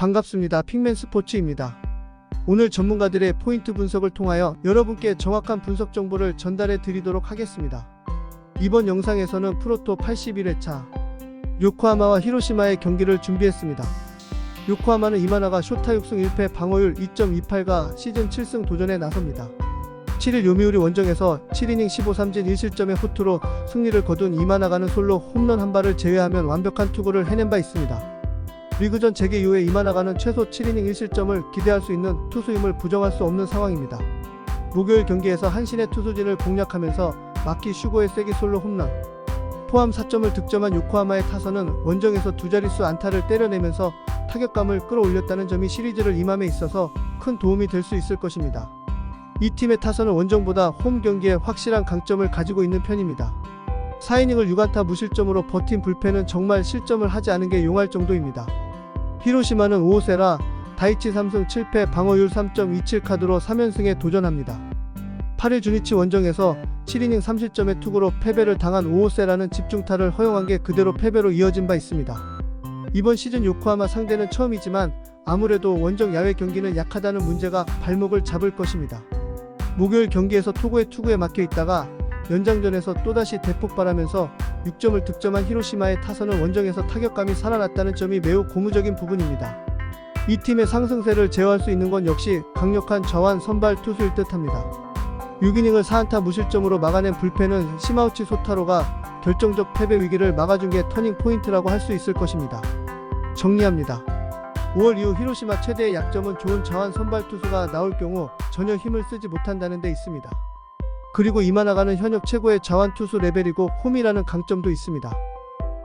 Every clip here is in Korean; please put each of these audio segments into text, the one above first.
반갑습니다. 핑맨 스포츠입니다. 오늘 전문가들의 포인트 분석을 통하여 여러분께 정확한 분석 정보를 전달해 드리도록 하겠습니다. 이번 영상에서는 프로토 81회차 요코하마와 히로시마의 경기를 준비했습니다. 요코하마는 이마나가 쇼타 6승 1패 방어율 2.28가 시즌 7승 도전에 나섭니다. 7일 요미우리 원정에서 7이닝 15삼진 1실점의 호투로 승리를 거둔 이마나가는 솔로 홈런 한 발을 제외하면 완벽한 투구를 해낸 바 있습니다. 리그전 재개 이후에 이마나가는 최소 7이닝 1실점을 기대할 수 있는 투수임을 부정할 수 없는 상황입니다. 목요일 경기에서 한신의 투수진을 공략하면서 마키 슈고의 세기 솔로 홈런 포함 4점을 득점한 요코하마의 타선은 원정에서 두 자릿수 안타를 때려내면서 타격감을 끌어올렸다는 점이 시리즈를 임함에 있어서 큰 도움이 될 수 있을 것입니다. 이 팀의 타선은 원정보다 홈 경기에 확실한 강점을 가지고 있는 편입니다. 4이닝을 6안타 무실점으로 버틴 불펜은 정말 실점을 하지 않은 게 용할 정도입니다. 히로시마는 5호세라 다이치 3승 7패 방어율 3.27 카드로 3연승에 도전합니다. 8일 주니치 원정에서 7이닝 3실점의 투구로 패배를 당한 5호세라는 집중타를 허용한 게 그대로 패배로 이어진 바 있습니다. 이번 시즌 요코하마 상대는 처음이지만 아무래도 원정 야외 경기는 약하다는 문제가 발목을 잡을 것입니다. 목요일 경기에서 토고의 투구에 막혀 있다가 연장전에서 또다시 대폭발하면서 6점을 득점한 히로시마의 타선은 원정에서 타격감이 살아났다는 점이 매우 고무적인 부분입니다. 이 팀의 상승세를 제어할 수 있는 건 역시 강력한 저완 선발 투수일 듯합니다. 6이닝을 4안타 무실점으로 막아낸 불펜은 시마우치 소타로가 결정적 패배 위기를 막아준 게 터닝 포인트라고 할 수 있을 것입니다. 정리합니다. 5월 이후 히로시마 최대의 약점은 좋은 저한 선발 투수가 나올 경우 전혀 힘을 쓰지 못한다는 데 있습니다. 그리고 이마나가는 현역 최고의 자완 투수 레벨이고 홈이라는 강점도 있습니다.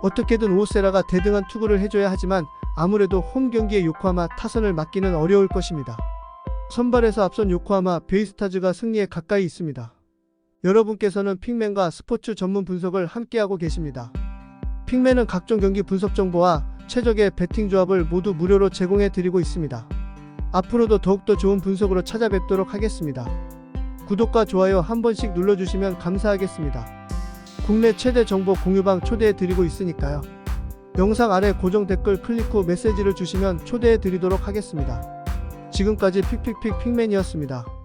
어떻게든 오세라가 대등한 투구를 해줘야 하지만 아무래도 홈 경기에 요코하마 타선을 막기는 어려울 것입니다. 선발에서 앞선 요코하마 베이스타즈가 승리에 가까이 있습니다. 여러분께서는 핑맨과 스포츠 전문 분석을 함께하고 계십니다. 핑맨은 각종 경기 분석 정보와 최적의 배팅 조합을 모두 무료로 제공해 드리고 있습니다. 앞으로도 더욱더 좋은 분석으로 찾아뵙도록 하겠습니다. 구독과 좋아요 한 번씩 눌러주시면 감사하겠습니다. 국내 최대 정보 공유방 초대해 드리고 있으니까요. 영상 아래 고정 댓글 클릭 후 메시지를 주시면 초대해 드리도록 하겠습니다. 지금까지 픽픽픽 픽맨이었습니다.